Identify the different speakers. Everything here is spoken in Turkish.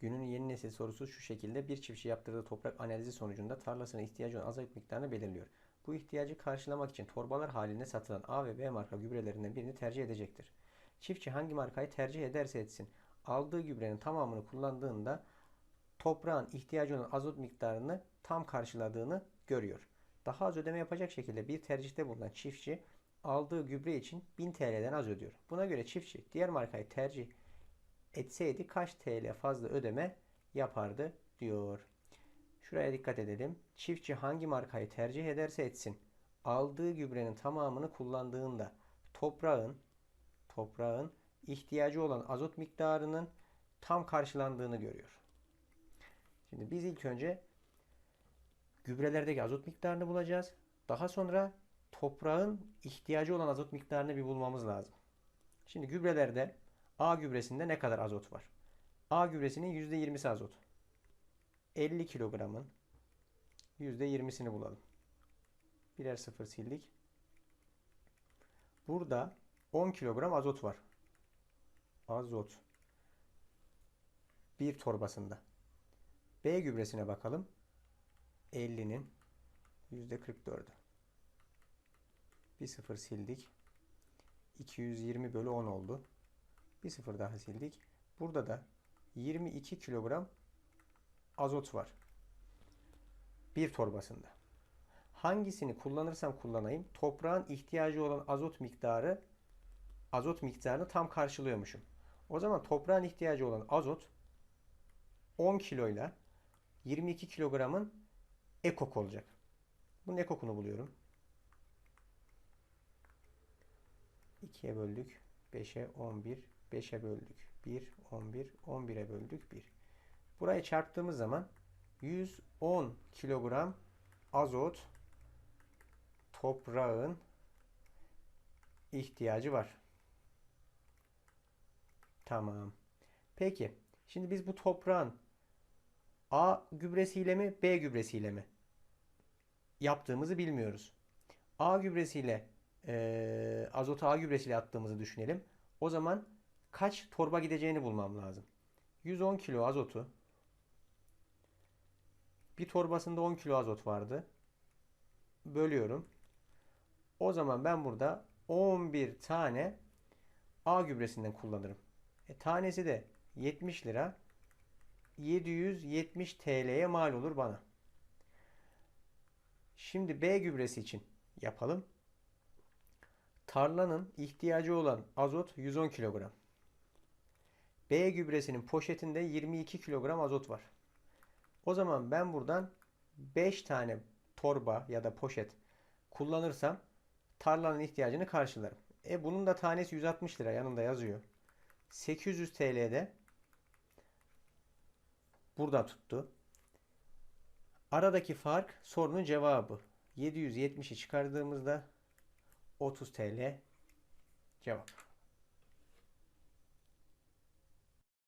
Speaker 1: Günün yeni nesil sorusu şu şekilde. Bir çiftçi yaptırdığı toprak analizi sonucunda tarlasına ihtiyacı olan azot miktarını belirliyor. Bu ihtiyacı karşılamak için torbalar halinde satılan A ve B marka gübrelerinden birini tercih edecektir. Çiftçi hangi markayı tercih ederse etsin, aldığı gübrenin tamamını kullandığında toprağın ihtiyacı olan azot miktarını tam karşıladığını görüyor. Daha az ödeme yapacak şekilde bir tercihte bulunan çiftçi aldığı gübre için 1000 TL'den az ödüyor. Buna göre çiftçi diğer markayı tercih etseydi kaç TL fazla ödeme yapardı diyor. Şuraya dikkat edelim. Çiftçi hangi markayı tercih ederse etsin aldığı gübrenin tamamını kullandığında toprağın toprağın ihtiyacı olan azot miktarının tam karşılandığını görüyor. Şimdi biz ilk önce gübrelerdeki azot miktarını bulacağız. Daha sonra toprağın ihtiyacı olan azot miktarını bir bulmamız lazım. Şimdi gübrelerde A gübresinde ne kadar azot var? A gübresinin %20'si azot. 50 kilogramın %20'sini bulalım. Birer sıfır sildik. Burada 10 kilogram azot var. Azot. Bir torbasında. B gübresine bakalım. 50'nin %44'ü. Bir sıfır sildik. 220 bölü 10 oldu. Bir sıfır daha sildik. Burada da 22 kilogram azot var. Bir torbasında. Hangisini kullanırsam kullanayım toprağın ihtiyacı olan azot miktarı azot miktarını tam karşılıyormuşum. O zaman toprağın ihtiyacı olan azot 10 kiloyla 22 kilogramın ekok olacak. Bunun ekokunu buluyorum. 2'ye böldük. 5'e 11. 5'e böldük. 1, 11, 11'e böldük 1. Burayı çarptığımız zaman 110 kilogram azot toprağın ihtiyacı var. Tamam. Peki. Şimdi biz bu toprağın A gübresiyle mi B gübresiyle mi yaptığımızı bilmiyoruz. A gübresiyle e, azotu A gübresiyle attığımızı düşünelim. O zaman kaç torba gideceğini bulmam lazım. 110 kilo azotu bir torbasında 10 kilo azot vardı. Bölüyorum. O zaman ben burada 11 tane A gübresinden kullanırım. E, tanesi de 70 lira. 770 TL'ye mal olur bana. Şimdi B gübresi için yapalım. Tarlanın ihtiyacı olan azot 110 kilogram. B gübresinin poşetinde 22 kilogram azot var. O zaman ben buradan 5 tane torba ya da poşet kullanırsam tarlanın ihtiyacını karşılarım. E bunun da tanesi 160 lira yanında yazıyor. 800 TL'de burada tuttu. Aradaki fark sorunun cevabı. 770'i çıkardığımızda 30 TL cevap.